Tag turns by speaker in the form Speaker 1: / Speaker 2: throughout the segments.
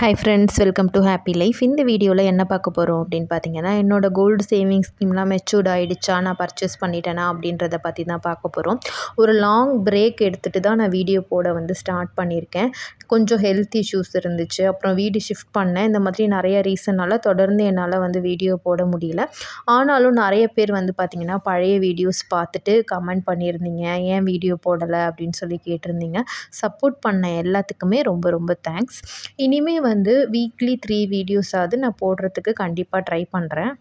Speaker 1: Hi friends welcome to happy life இந்த வீடியோவில் என்ன பார்க்க போகிறோம் அப்படின்னு பார்த்தீங்கன்னா என்னோடய கோல்டு சேவிங் ஸ்கீம்லாம் மெச்சூர்ட் ஆகிடுச்சா நான் பர்ச்சேஸ் பண்ணிட்டேனா அப்படின்றத பற்றி தான் பார்க்க போகிறோம் ஒரு லாங் பிரேக் எடுத்துகிட்டு தான் நான் வீடியோ போட வந்து ஸ்டார்ட் பண்ணியிருக்கேன். கொஞ்சம் ஹெல்த் இஷ்யூஸ் இருந்துச்சு அப்புறம் வீடு ஷிஃப்ட் பண்ணேன். இந்த மாதிரி நிறைய ரீசனால் தொடர்ந்து என்னால் வந்து வீடியோ போட முடியல. ஆனாலும் நிறைய பேர் வந்து பார்த்திங்கன்னா பழைய வீடியோஸ் பார்த்துட்டு கமெண்ட் பண்ணியிருந்தீங்க ஏன் வீடியோ போடலை அப்படின்னு சொல்லி கேட்டிருந்தீங்க. சப்போர்ட் பண்ண எல்லாத்துக்குமே ரொம்ப ரொம்ப தேங்க்ஸ் இனிமேல் வந்து வீக்லி த்ரீ வீடியோஸாவது நான் போடுறதுக்கு கண்டிப்பாக ட்ரை பண்ணுறேன்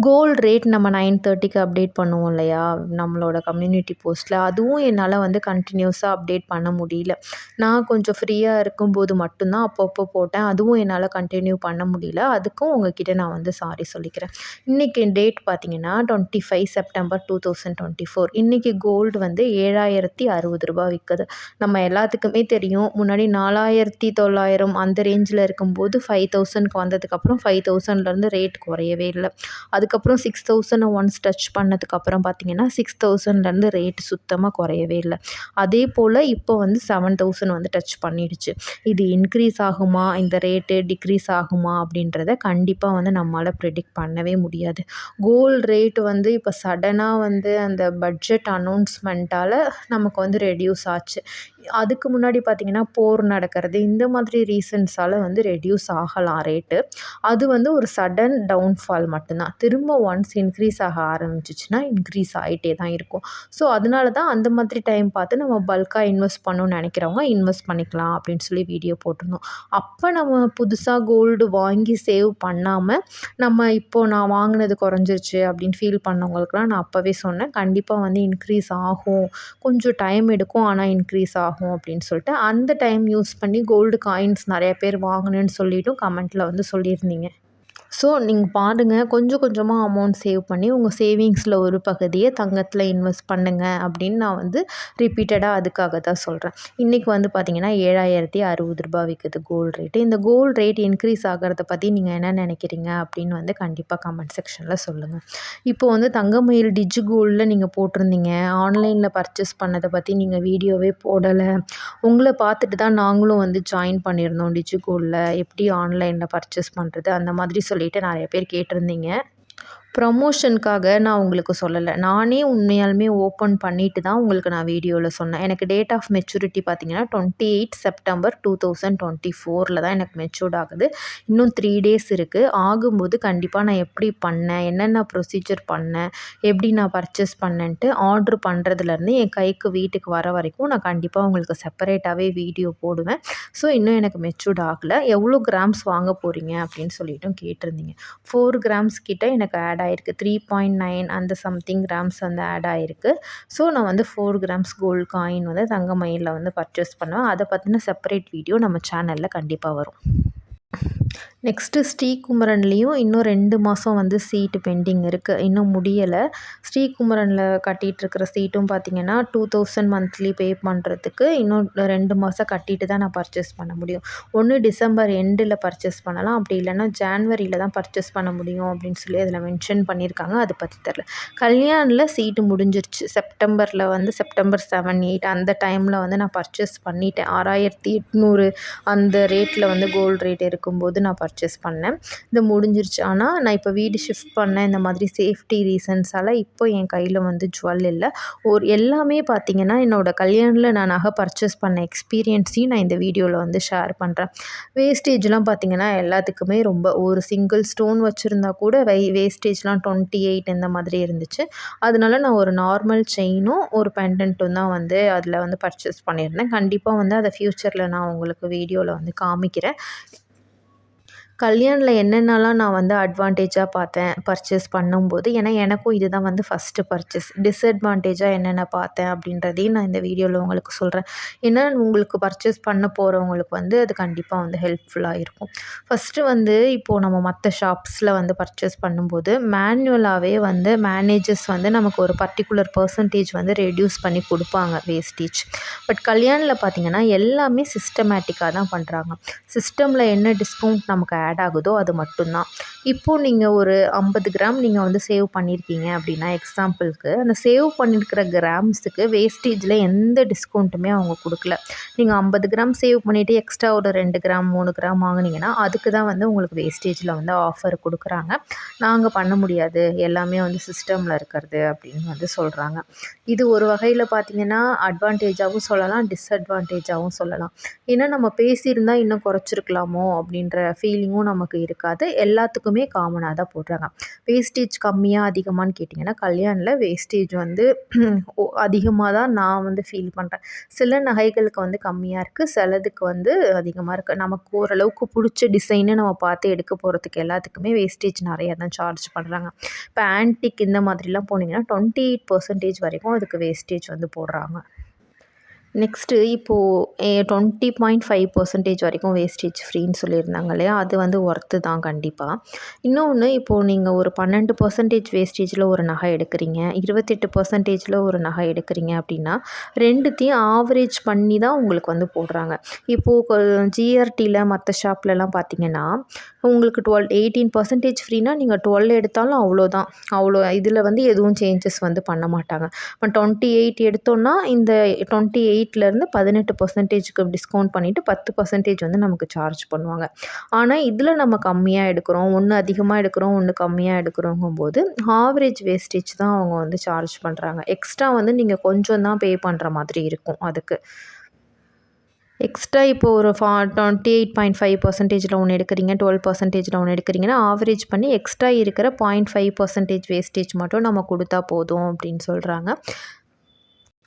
Speaker 1: கோல்ட் ரேட் நம்ம நைன் தேர்ட்டிக்கு அப்டேட் பண்ணுவோம் இல்லையா? நம்மளோட கம்யூனிட்டி போஸ்ட்டில் அதுவும் என்னால் வந்து கண்டினியூஸாக அப்டேட் பண்ண முடியல. நான் கொஞ்சம் ஃப்ரீயாக இருக்கும்போது மட்டும்தான் அப்பப்போ போட்டேன். அதுவும் என்னால் கண்டினியூ பண்ண முடியல. அதுக்கும் உங்ககிட்ட நான் வந்து சாரி சொல்லிக்கிறேன். இன்றைக்கி டேட் பார்த்திங்கன்னா twenty five September two thousand twenty four இன்றைக்கி கோல்டு வந்து ஏழாயிரத்தி அறுபது ரூபா விற்குது நம்ம எல்லாத்துக்குமே தெரியும். முன்னாடி நாலாயிரத்தி தொள்ளாயிரம் அந்த ரேஞ்சில் இருக்கும்போது ஃபைவ் தௌசண்ட்க்கு வந்ததுக்கப்புறம் ஃபைவ் தௌசண்ட்லேருந்து ரேட் குறையவே இல்லை. அதுக்கப்புறம் சிக்ஸ் தௌசண்ட் ஒன்ஸ் டச் பண்ணதுக்கப்புறம் பார்த்திங்கன்னா சிக்ஸ் தௌசண்ட்லேருந்து ரேட் சுத்தமாக குறையவே இல்லை. அதே போல் இப்போ வந்து செவன் தௌசண்ட் வந்து டச் பண்ணிடுச்சு. இது இன்க்ரீஸ் ஆகுமா? இந்த ரேட்டு டிக்ரீஸ் ஆகுமா? அப்படின்றத கண்டிப்பாக வந்து நம்மளால் ப்ரிடிக்ட் பண்ணவே முடியாது. கோல்டு ரேட் வந்து இப்போ சடனாக வந்து அந்த பட்ஜெட் அனௌன்ஸ்மெண்ட்டால் நமக்கு வந்து ரெடியூஸ் ஆச்சு. அதுக்கு முன்னாடி பார்த்திங்கன்னா போர் நடக்கிறது. இந்த மாதிரி ரீசன்ஸால் வந்து ரெடியூஸ் ஆகலாம் ரேட்டு அது வந்து ஒரு சடன் டவுன்ஃபால் மட்டும்தான். திரும்ப ஒன்ஸ் இன்க்ரீஸ் ஆக ஆரம்பிச்சிச்சுன்னா இன்க்ரீஸ் ஆகிட்டே தான் இருக்கும். ஸோ அதனால தான் அந்த மாதிரி டைம் பார்த்து நம்ம பல்காக இன்வெஸ்ட் பண்ணணும்னு நினைக்கிறவங்க இன்வெஸ்ட் பண்ணிக்கலாம் அப்படின்னு சொல்லி வீடியோ போட்டிருந்தோம். அப்போ நம்ம புதுசாக கோல்டு வாங்கி சேவ் பண்ணாமல் நம்ம இப்போது நான் வாங்கினது குறைஞ்சிருச்சு அப்படின்னு ஃபீல் பண்ணவங்களுக்குலாம் நான் அப்போவே சொன்னேன். கண்டிப்பாக வந்து இன்க்ரீஸ் ஆகும். கொஞ்சம் டைம் எடுக்கும் ஆனால் இன்க்ரீஸ் ஆகும். ஆகும் அப்படின்னு சொல்லிட்டு அந்த டைம் யூஸ் பண்ணி கோல்டு காயின்ஸ் நிறைய பேர் வாங்கினேன்னு சொல்லிவிட்டும் கமெண்ட்டில் வந்து சொல்லியிருந்தீங்க. ஸோ நீங்கள் பாருங்கள் கொஞ்சம் கொஞ்சமாக அமௌண்ட் சேவ் பண்ணி உங்கள் சேவிங்ஸில் ஒரு பகுதியை தங்கத்தில் இன்வெஸ்ட் பண்ணுங்கள் அப்படின்னு நான் வந்து ரிப்பீட்டடாக அதுக்காக தான் சொல்கிறேன் இன்றைக்கி வந்து பார்த்திங்கன்னா ஏழாயிரத்தி அறுபது ரூபா விற்குது கோல்டு ரேட்டு இந்த கோல்டு ரேட் இன்க்ரீஸ் ஆகிறத பற்றி நீங்கள் என்ன நினைக்கிறீங்க அப்படின்னு வந்து கண்டிப்பாக கமெண்ட் செக்ஷனில் சொல்லுங்கள் இப்போ வந்து தங்கமயில் டிஜி கோல்டில் நீங்கள் போட்டிருந்தீங்க. ஆன்லைனில் பர்ச்சேஸ் பண்ணதை பற்றி நீங்கள் வீடியோவே போடலை. உங்களை பார்த்துட்டு தான் நாங்களும் வந்து ஜாயின் பண்ணியிருந்தோம் டிஜி கோல்டில் எப்படி ஆன்லைனில் பர்ச்சேஸ் பண்ணுறது அந்த மாதிரி சொல்லி சொல்லிட்டு நிறைய பேர் கேட்டிருந்தீங்க. ப்ரமோஷனுக்காக நான் உங்களுக்கு சொல்லலை. நானே உண்மையாலுமே ஓப்பன் பண்ணிவிட்டு தான் உங்களுக்கு நான் வீடியோவில் சொன்னேன். எனக்கு டேட் ஆஃப் மெச்சூரிட்டி பார்த்தீங்கன்னா twenty eight September two thousand twenty ஃபோரில் தான் எனக்கு மெச்சூர்ட் ஆகுது. இன்னும் த்ரீ டேஸ் இருக்குது ஆகும்போது கண்டிப்பாக நான் எப்படி பண்ணேன்? என்னென்ன ப்ரொசீஜர் பண்ணேன்? எப்படி நான் பர்ச்சேஸ் பண்ணேன்ட்டு ஆர்ட்ரு பண்ணுறதுலேருந்து என் கைக்கு வீட்டுக்கு வர வரைக்கும் நான் கண்டிப்பாக உங்களுக்கு செப்பரேட்டாகவே வீடியோ போடுவேன். ஸோ இன்னும் எனக்கு மெச்சூர்ட் ஆகலை. எவ்வளோ கிராம்ஸ் வாங்க போகிறீங்க அப்படின்னு சொல்லிட்டும் கேட்டிருந்தீங்க. ஃபோர் கிராம்ஸ் கிட்டே எனக்கு ஆட் ஆட் ஆகிருக்கு த்ரீ பாயிண்ட் நைன் அந்த சம்திங் கிராம்ஸ் வந்து ஆட் ஆகிருக்கு ஸோ நான் வந்து ஃபோர் கிராம்ஸ் கோல்டு காயின் வந்து தங்க மயிலில் வந்து பர்ச்சேஸ் பண்ணுவேன். அதை பற்றின செப்பரேட் வீடியோ நம்ம சேனலில் கண்டிப்பாக வரும். நெக்ஸ்ட்டு ஸ்ரீகுமரன்லேயும் இன்னும் ரெண்டு மாதம் வந்து சீட்டு பெண்டிங் இருக்குது இன்னும் முடியலை. ஸ்ரீகுமரனில் கட்டிகிட்ருக்கிற சீட்டும் பார்த்திங்கன்னா டூ தௌசண்ட் மந்த்லி பே பண்ணுறதுக்கு இன்னும் ரெண்டு மாதம் கட்டிட்டு தான் நான் பர்ச்சேஸ் பண்ண முடியும். ஒன்று டிசம்பர் எண்டில் பர்ச்சேஸ் பண்ணலாம். அப்படி இல்லைன்னா ஜான்வரியில் தான் பர்ச்சேஸ் பண்ண முடியும் அப்படின்னு சொல்லி அதில் மென்ஷன் பண்ணியிருக்காங்க. அதை பற்றி தெரில கல்யாணில் சீட்டு முடிஞ்சிருச்சு. செப்டம்பரில் வந்து செப்டம்பர் செவன் எயிட் அந்த டைமில் வந்து நான் பர்ச்சேஸ் பண்ணிட்டேன். ஆறாயிரத்தி எட்நூறு அந்த ரேட்டில் வந்து கோல்டு ரேட் இருக்கும்போது நான் பர்ச்சேஸ் பண்ணேன். இது முடிஞ்சிருச்சு. ஆனால் நான் இப்போ வீடு ஷிஃப்ட் பண்ணேன். இந்த மாதிரி சேஃப்டி ரீசன்ஸால் இப்போ என் கையில் வந்து ஜுவல் இல்லை. ஒரு எல்லாமே பார்த்திங்கன்னா என்னோடய கல்யாணில் நான் நகை பர்ச்சேஸ் பண்ண எக்ஸ்பீரியன்ஸையும் நான் இந்த வீடியோவில் வந்து ஷேர் பண்ணுறேன் வேஸ்டேஜ்லாம் பார்த்திங்கன்னா எல்லாத்துக்குமே ரொம்ப ஒரு சிங்கிள் ஸ்டோன் வச்சுருந்தா கூட வை வேஸ்டேஜ்லாம் டுவெண்ட்டி எயிட் இந்த மாதிரி இருந்துச்சு. அதனால நான் ஒரு நார்மல் செயினும் ஒரு பெண்டன்ட்டும் தான் வந்து அதில் வந்து பர்ச்சேஸ் பண்ணியிருந்தேன். கண்டிப்பாக வந்து அதை ஃப்யூச்சரில் நான் உங்களுக்கு வீடியோவில் வந்து காமிக்கிறேன். கல்யாணில் என்னென்னலாம் நான் வந்து அட்வான்டேஜாக பார்த்தேன் பர்ச்சேஸ் பண்ணும்போது ஏன்னா எனக்கும் இது தான் வந்து ஃபஸ்ட்டு பர்ச்சேஸ் டிஸ்அட்வான்டேஜாக என்னென்ன பார்த்தேன் அப்படின்றதையும் நான் இந்த வீடியோவில் உங்களுக்கு சொல்கிறேன் ஏன்னா உங்களுக்கு பர்ச்சேஸ் பண்ண போகிறவங்களுக்கு வந்து அது கண்டிப்பாக வந்து ஹெல்ப்ஃபுல்லாக இருக்கும். ஃபஸ்ட்டு வந்து இப்போது நம்ம மற்ற ஷாப்ஸில் வந்து பர்ச்சேஸ் பண்ணும்போது மேனுவலாகவே வந்து மேனேஜர்ஸ் வந்து நமக்கு ஒரு பர்டிகுலர் பர்சன்டேஜ் வந்து ரெடியூஸ் பண்ணி கொடுப்பாங்க வேஸ்டேஜ் பட் கல்யாணில் பார்த்திங்கன்னா எல்லாமே சிஸ்டமேட்டிக்காக தான் பண்ணுறாங்க சிஸ்டமில் என்ன டிஸ்கவுண்ட் நமக்கு ஆட் ஆட் ஆகுதோ அது மட்டும்தான். இப்போது நீங்கள் ஒரு ஐம்பது கிராம் நீங்கள் வந்து சேவ் பண்ணியிருக்கீங்க அப்படின்னா எக்ஸாம்பிளுக்கு அந்த சேவ் பண்ணியிருக்கிற கிராம்ஸுக்கு வேஸ்டேஜில் எந்த டிஸ்கவுண்ட்டுமே அவங்க கொடுக்கல. நீங்கள் ஐம்பது கிராம் சேவ் பண்ணிவிட்டு எக்ஸ்ட்ரா ஒரு ரெண்டு கிராம் மூணு கிராம் வாங்கினீங்கன்னா அதுக்கு தான் வந்து உங்களுக்கு வேஸ்டேஜில் வந்து ஆஃபர் கொடுக்குறாங்க. நாங்கள் பண்ண முடியாது. எல்லாமே வந்து சிஸ்டமில் இருக்கிறது அப்படின்னு வந்து சொல்கிறாங்க இது ஒரு வகையில் பார்த்திங்கன்னா அட்வான்டேஜாகவும் சொல்லலாம் டிஸ்அட்வான்டேஜாகவும் சொல்லலாம். ஏன்னா நம்ம பேசியிருந்தால் இன்னும் குறைச்சிருக்கலாமோ அப்படின்ற ஃபீலிங்கும் நமக்கு இருக்காது. எல்லாத்துக்குமே காமனாக தான் போடுறாங்க. வேஸ்டேஜ் கம்மியாக அதிகமானு கேட்டிங்கன்னா கல்யாணில் வேஸ்டேஜ் வந்து அதிகமாக தான் நான் வந்து ஃபீல் பண்ணுறேன் சில நகைகளுக்கு வந்து கம்மியாக இருக்குது சிலதுக்கு வந்து அதிகமாக இருக்குது நமக்கு ஓரளவுக்கு பிடிச்ச டிசைனு நம்ம பார்த்து எடுக்க போகிறதுக்கு எல்லாத்துக்குமே வேஸ்டேஜ் நிறையா தான் சார்ஜ் பண்ணுறாங்க இப்போ ஆன்டிக் இந்த மாதிரிலாம் போனீங்கன்னா டுவெண்ட்டி எயிட் பர்சன்டேஜ் வரைக்கும் அதுக்கு வேஸ்டேஜ் வந்து போடுறாங்க. நெக்ஸ்ட்டு இப்போது டுவெண்ட்டி பாயிண்ட் ஃபைவ் பர்சன்டேஜ் வரைக்கும் வேஸ்டேஜ் ஃப்ரீன்னு சொல்லியிருந்தாங்க இல்லையா? அது வந்து ஒர்த்து தான் கண்டிப்பாக இன்னொன்று இப்போது நீங்கள் ஒரு பன்னெண்டு பர்சன்டேஜ் வேஸ்டேஜில் ஒரு நகை எடுக்கிறீங்க இருபத்தெட்டு பர்சன்டேஜில் ஒரு நகை எடுக்கிறீங்க அப்படின்னா ரெண்டுத்தையும் ஆவரேஜ் பண்ணி தான் உங்களுக்கு வந்து போடுறாங்க. இப்போது ஜிஆர்டியில் மற்ற ஷாப்லலாம் பார்த்தீங்கன்னா உங்களுக்கு டுவெல் எயிட்டீன் பர்சன்டேஜ் ஃப்ரீனால் நீங்கள் டுவெல் எடுத்தாலும் அவ்வளோதான். அவ்வளோ இதில் வந்து எதுவும் சேஞ்சஸ் வந்து பண்ண மாட்டாங்க. இப்போ டுவெண்ட்டி எயிட் எடுத்தோன்னா இந்த டுவெண்ட்டி எயிட் எயிட்லேருந்து பதினெட்டு பர்சன்டேஜுக்கு டிஸ்கவுண்ட் பண்ணிவிட்டு பத்து பர்சன்டேஜ் வந்து நமக்கு சார்ஜ் பண்ணுவாங்க. ஆனால் இதில் நம்ம கம்மியாக எடுக்கிறோம் ஒன்று அதிகமாக எடுக்கிறோம் ஒன்று கம்மியாக எடுக்கிறோங்கும்போது ஆவரேஜ் வேஸ்டேஜ் தான் அவங்க வந்து சார்ஜ் பண்ணுறாங்க எக்ஸ்ட்ரா வந்து நீங்கள் கொஞ்சம் தான் பே பண்ணுற மாதிரி இருக்கும் அதுக்கு. எக்ஸ்ட்ரா இப்போ ஒரு ஃபா டுவெண்ட்டி எயிட் பாயிண்ட் ஃபைவ் பர்சன்டேஜில் ஒன்று எடுக்கிறீங்க டுவெல் பர்சன்டேஜில் ஒன்று எடுக்கிறீங்கன்னா ஆவரேஜ் பண்ணி எக்ஸ்ட்ரா இருக்கிற பாயிண்ட் ஃபைவ் பர்சன்டேஜ் வேஸ்டேஜ் மட்டும் நம்ம கொடுத்தா போதும் அப்படின்னு சொல்கிறாங்க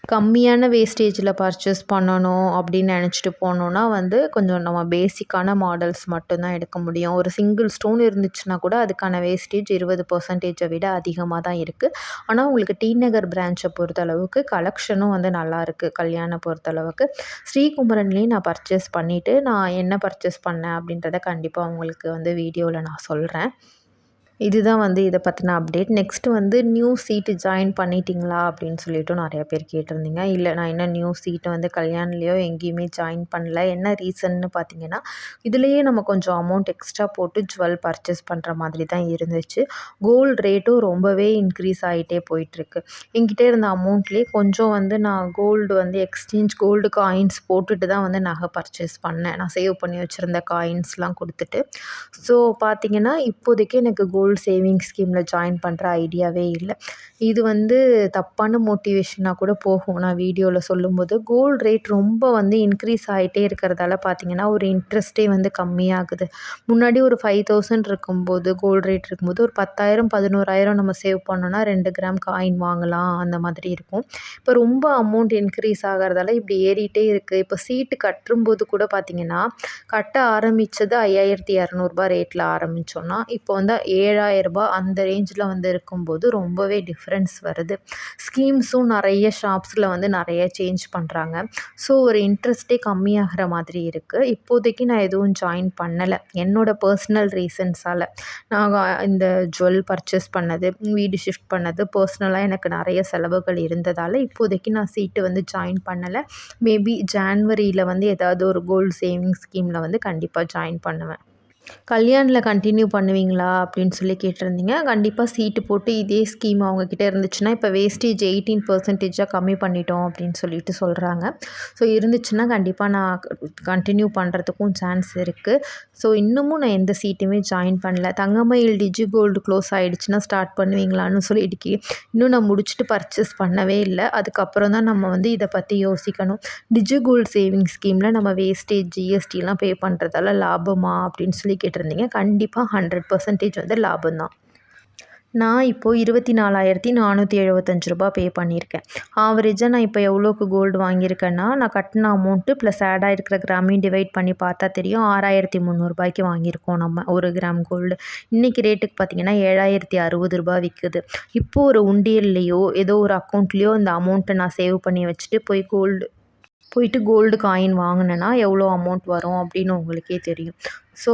Speaker 1: கம்மியான வேஸ்டேஜில் பர்ச்சேஸ் பண்ணணும் அப்படின்னு நினச்சிட்டு போனோன்னா வந்து கொஞ்சம் நம்ம பேசிக்கான மாடல்ஸ் மட்டும்தான் எடுக்க முடியும். ஒரு சிங்கிள் ஸ்டோன் இருந்துச்சுன்னா கூட அதுக்கான வேஸ்டேஜ் இருபது பர்சன்டேஜை விட அதிகமாக தான் இருக்குது ஆனால் உங்களுக்கு டி நகர் பிரான்ச்சை பொறுத்தளவுக்கு கலெக்ஷனும் வந்து நல்லாயிருக்கு கல்யாணம் பொறுத்தளவுக்கு ஸ்ரீகுமரன்லேயும் நான் பர்ச்சேஸ் பண்ணிவிட்டு நான் என்ன பர்ச்சேஸ் பண்ணேன் அப்படின்றத கண்டிப்பாக உங்களுக்கு வந்து வீடியோவில் நான் சொல்கிறேன் இதுதான் வந்து இதை பற்றின அப்டேட் நெக்ஸ்ட்டு வந்து நியூ சீட்டு ஜாயின் பண்ணிட்டீங்களா அப்படின்னு சொல்லிட்டு நிறையா பேர் கேட்டிருந்தீங்க. இல்லை நான் என்ன நியூ சீட்டு வந்து கல்யாணிலையோ எங்கேயுமே ஜாயின் பண்ணல. என்ன ரீசன்னு பார்த்தீங்கன்னா இதுலேயே நம்ம கொஞ்சம் அமௌண்ட் எக்ஸ்ட்ரா போட்டு ஜுவல் பர்ச்சேஸ் பண்ணுற மாதிரி தான் இருந்துச்சு. கோல்டு ரேட்டும் ரொம்பவே இன்க்ரீஸ் ஆகிட்டே போயிட்டுருக்கு. என்கிட்ட இருந்த அமௌண்ட்லேயே கொஞ்சம் வந்து நான் கோல்டு வந்து எக்ஸ்சேஞ்ச் கோல்டு காயின்ஸ் போட்டுட்டு தான் வந்து நகை பர்ச்சேஸ் பண்ணேன். நான் சேவ் பண்ணி வச்சுருந்த காயின்ஸ்லாம் கொடுத்துட்டு. ஸோ பார்த்தீங்கன்னா இப்போதைக்கு எனக்கு கோல்டு கோல்டு சேவிங் ஸ்கீமில் ஜாயின் பண்ணுற ஐடியாவே இல்லை. இது வந்து தப்பான மோட்டிவேஷனாக கூட போகும். நான் வீடியோவில் சொல்லும்போது கோல்டு ரேட் ரொம்ப வந்து இன்க்ரீஸ் ஆகிட்டே இருக்கிறதால பார்த்திங்கன்னா ஒரு இன்ட்ரெஸ்ட்டே வந்து கம்மியாகுது. முன்னாடி ஒரு ஃபைவ் தௌசண்ட் இருக்கும்போது கோல்டு ரேட் இருக்கும்போது ஒரு பத்தாயிரம் பதினோராயிரம் நம்ம சேவ் பண்ணோன்னா ரெண்டு கிராம் காயின் வாங்கலாம். அந்த மாதிரி இருக்கும். இப்போ ரொம்ப அமௌண்ட் இன்க்ரீஸ் ஆகிறதால இப்படி ஏறிட்டே இருக்குது இப்போ சீட்டு கட்டும்போது கூட பார்த்திங்கன்னா கட்ட ஆரம்பித்தது ஐயாயிரத்தி இரநூறுபா ரேட்டில் ஆரம்பித்தோன்னா இப்போ வந்து ஏ ஏழாயிரரூபா அந்த ரேஞ்சில் வந்து இருக்கும்போது ரொம்பவே டிஃப்ரென்ஸ் வருது. ஸ்கீம்ஸும் நிறைய ஷாப்ஸில் வந்து நிறைய சேஞ்ச் பண்ணுறாங்க ஸோ ஒரு இன்ட்ரெஸ்ட்டே கம்மியாகிற மாதிரி இருக்குது இப்போதைக்கு நான் எதுவும் ஜாயின் பண்ணலை. என்னோடய பர்சனல் ரீசன்ஸால் நான் இந்த ஜுவல் பர்ச்சேஸ் பண்ணது வீடு ஷிஃப்ட் பண்ணது பர்சனலாக எனக்கு நிறைய செலவுகள் இருந்ததால் இப்போதைக்கு நான் சீட்டு வந்து ஜாயின் பண்ணலை. மேபி ஜான்வரியில் வந்து ஏதாவது ஒரு கோல்டு சேவிங் ஸ்கீமில் வந்து கண்டிப்பாக ஜாயின் பண்ணுவேன். கல்யாணில் கண்டினியூ பண்ணுவீங்களா அப்படின்னு சொல்லி கேட்டிருந்தீங்க. கண்டிப்பாக சீட்டு போட்டு இதே ஸ்கீம் அவங்கக்கிட்ட இருந்துச்சுன்னா இப்போ வேஸ்டேஜ் எயிட்டீன் பர்சன்டேஜாக கம்மி பண்ணிட்டோம் அப்படின்னு சொல்லிட்டு சொல்கிறாங்க ஸோ இருந்துச்சுன்னா கண்டிப்பாக நான் கண்டினியூ பண்ணுறதுக்கும் சான்ஸ் இருக்குது ஸோ இன்னமும் நான் எந்த சீட்டுமே ஜாயின் பண்ணல. தங்கமயில் டிஜி கோல்டு க்ளோஸ் ஆகிடுச்சுன்னா ஸ்டார்ட் பண்ணுவீங்களான்னு சொல்லிட்டு இன்னும் நான் முடிச்சுட்டு பர்ச்சேஸ் பண்ணவே இல்லை. அதுக்கப்புறம் தான் நம்ம வந்து இதை பற்றி யோசிக்கணும். டிஜி கோல்டு சேவிங் ஸ்கீமில் நம்ம வேஸ்டேஜ் ஜிஎஸ்டிலாம் பே பண்ணுறதால லாபமா அப்படின்னு சொல்லி கேட்டிருந்தீங்க. கண்டிப்பாக ஹண்ட்ரட் பர்சன்டேஜ் வந்து லாபம் தான் நான் இப்போது இருபத்தி நாலாயிரத்தி நானூற்றி எழுபத்தஞ்சு ரூபா பே பண்ணியிருக்கேன். ஆவரேஜாக நான் இப்போ எவ்வளோக்கு கோல்டு வாங்கியிருக்கேன்னா நான் கட்டின அமௌண்ட்டு ப்ளஸ் ஆட் ஆகிருக்கிற கிராமையும் டிவைட் பண்ணி பார்த்தா தெரியும் ஆறாயிரத்தி முந்நூறுபாய்க்கு வாங்கியிருக்கோம் நம்ம ஒரு கிராம் கோல்டு இன்றைக்கி ரேட்டுக்கு பார்த்திங்கன்னா ஏழாயிரத்தி அறுபது ரூபா விற்குது இப்போது ஒரு உண்டியல்லையோ ஏதோ ஒரு அக்கௌண்ட்லேயோ இந்த அமௌண்ட்டை நான் சேவ் பண்ணி வச்சுட்டு போய் கோல்டு போயிட்டு கோல்டு காயின் வாங்கினேன்னா எவ்வளோ அமௌண்ட் வரும் அப்படின்னு உங்களுக்கே தெரியும். ஸோ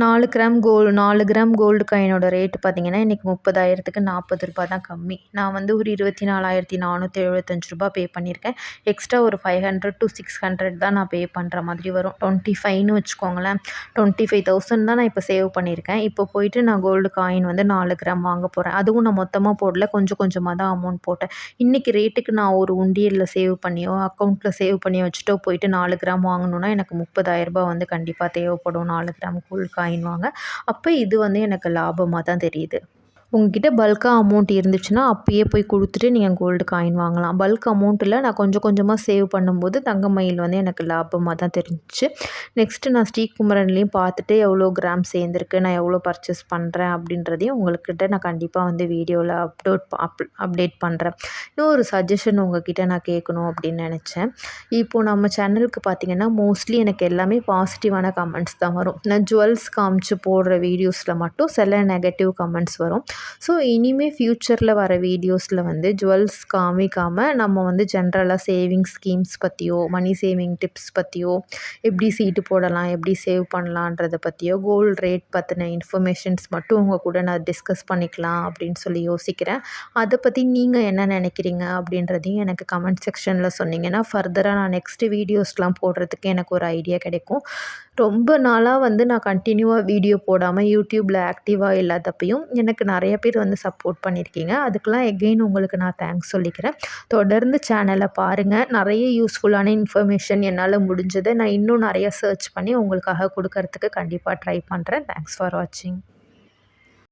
Speaker 1: நாலு கிராம் கோல்டு நாலு கிராம் கோல்டு காயினோட ரேட்டு பார்த்தீங்கன்னா இன்றைக்கி முப்பதாயிரத்துக்கு நாற்பது ரூபா தான் கம்மி. நான் வந்து ஒரு இருபத்தி நாலாயிரத்தி நானூற்றி எழுபத்தஞ்சு ரூபா பே பண்ணியிருக்கேன். எக்ஸ்ட்ரா ஒரு five hundred to six hundred தான் நான் பே பண்ணுற மாதிரி வரும். டுவெண்ட்டி ஃபைவ்னு வச்சுக்கோங்களேன். டுவெண்ட்டி ஃபைவ் தௌசண்ட் தான் நான் இப்போ சேவ் பண்ணியிருக்கேன். இப்போ போயிட்டு நான் கோல்டு காயின் வந்து நாலு கிராம் வாங்க போகிறேன் அதுவும் நான் மொத்தமாக போடல. கொஞ்சம் கொஞ்சமாக தான் அமௌண்ட் போட்டேன். இன்றைக்கி ரேட்டுக்கு நான் ஒரு உண்டியலில் சேவ் பண்ணியோ அக்கௌண்ட்டில் சேவ் பண்ணி வச்சுட்டோ போயிட்டு நாலு கிராம் வாங்கணுன்னா எனக்கு முப்பதாயிரரூபா வந்து கண்டிப்பாக தேவைப்படும். நாலு கிராம் கோல்டு காயின் வாங்கிடுவாங்க அப்போ இது வந்து எனக்கு லாபமாக தான் தெரியுது. உங்ககிட்ட பல்காக அமௌண்ட் இருந்துச்சுன்னா அப்பயே போய் கொடுத்துட்டு நீங்கள் கோல்டு காயின் வாங்கலாம். பல்க் அமௌண்ட்டில் நான் கொஞ்சம் கொஞ்சமாக சேவ் பண்ணும்போது தங்க மயில் வந்து எனக்கு லாபமாக தான் தெரிஞ்சிச்சு. நெக்ஸ்ட்டு நான் ஸ்ரீகுமரன்லேயும் பார்த்துட்டு எவ்வளோ கிராம் சேர்ந்துருக்கு நான் எவ்வளோ பர்ச்சேஸ் பண்ணுறேன் அப்படின்றதையும் உங்கள்கிட்ட நான் கண்டிப்பாக வந்து வீடியோவில் அப்லோட் அப் அப்டேட் பண்ணுறேன் இன்னும் ஒரு சஜஷன் உங்ககிட்ட நான் கேட்கணும் அப்படின்னு நினச்சேன். இப்போது நம்ம சேனலுக்கு பார்த்தீங்கன்னா மோஸ்ட்லி எனக்கு எல்லாமே பாசிட்டிவான கமெண்ட்ஸ் தான் வரும். நான் ஜுவல்ஸ் காமிச்சு போடுற வீடியோஸில் மட்டும் சில நெகட்டிவ் கமெண்ட்ஸ் வரும். ஸோ இனிமேல் ஃப்யூச்சரில் வர வீடியோஸில் வந்து ஜுவல்ஸ் காமிக்காமல் நம்ம வந்து ஜென்ரலாக சேவிங் ஸ்கீம்ஸ் பற்றியோ மணி சேவிங் டிப்ஸ் பற்றியோ எப்படி சீட்டு போடலாம் எப்படி சேவ் பண்ணலான்றத பற்றியோ கோல்டு ரேட் பற்றின இன்ஃபர்மேஷன்ஸ் மட்டும் உங்கள் கூட நான் டிஸ்கஸ் பண்ணிக்கலாம் அப்படின்னு சொல்லி யோசிக்கிறேன். அதை பற்றி நீங்கள் என்ன நினைக்கிறீங்க அப்படின்றதையும் எனக்கு கமெண்ட் செக்ஷனில் சொன்னீங்கன்னா ஃபர்தராக நான் நெக்ஸ்ட்டு வீடியோஸ்லாம் போடுறதுக்கு எனக்கு ஒரு ஐடியா கிடைக்கும். ரொம்ப நாளாக வந்து நான் கண்டினியூவாக வீடியோ போடாமல் யூடியூப்பில் ஆக்டிவாக இல்லாதப்பையும் எனக்கு நிறைய பேர் வந்து சப்போர்ட் பண்ணியிருக்கீங்க. அதுக்கெலாம் எகெயின் உங்களுக்கு நான் தேங்க்ஸ் சொல்லிக்கிறேன். தொடர்ந்து சேனலை பாருங்கள் நிறைய யூஸ்ஃபுல்லான இன்ஃபர்மேஷன் என்னால் முடிஞ்சதை நான் இன்னும் நிறைய சர்ச் பண்ணி உங்களுக்காக கொடுக்கறதுக்கு கண்டிப்பாக ட்ரை பண்ணுறேன் தேங்க்ஸ் ஃபார் வாட்சிங்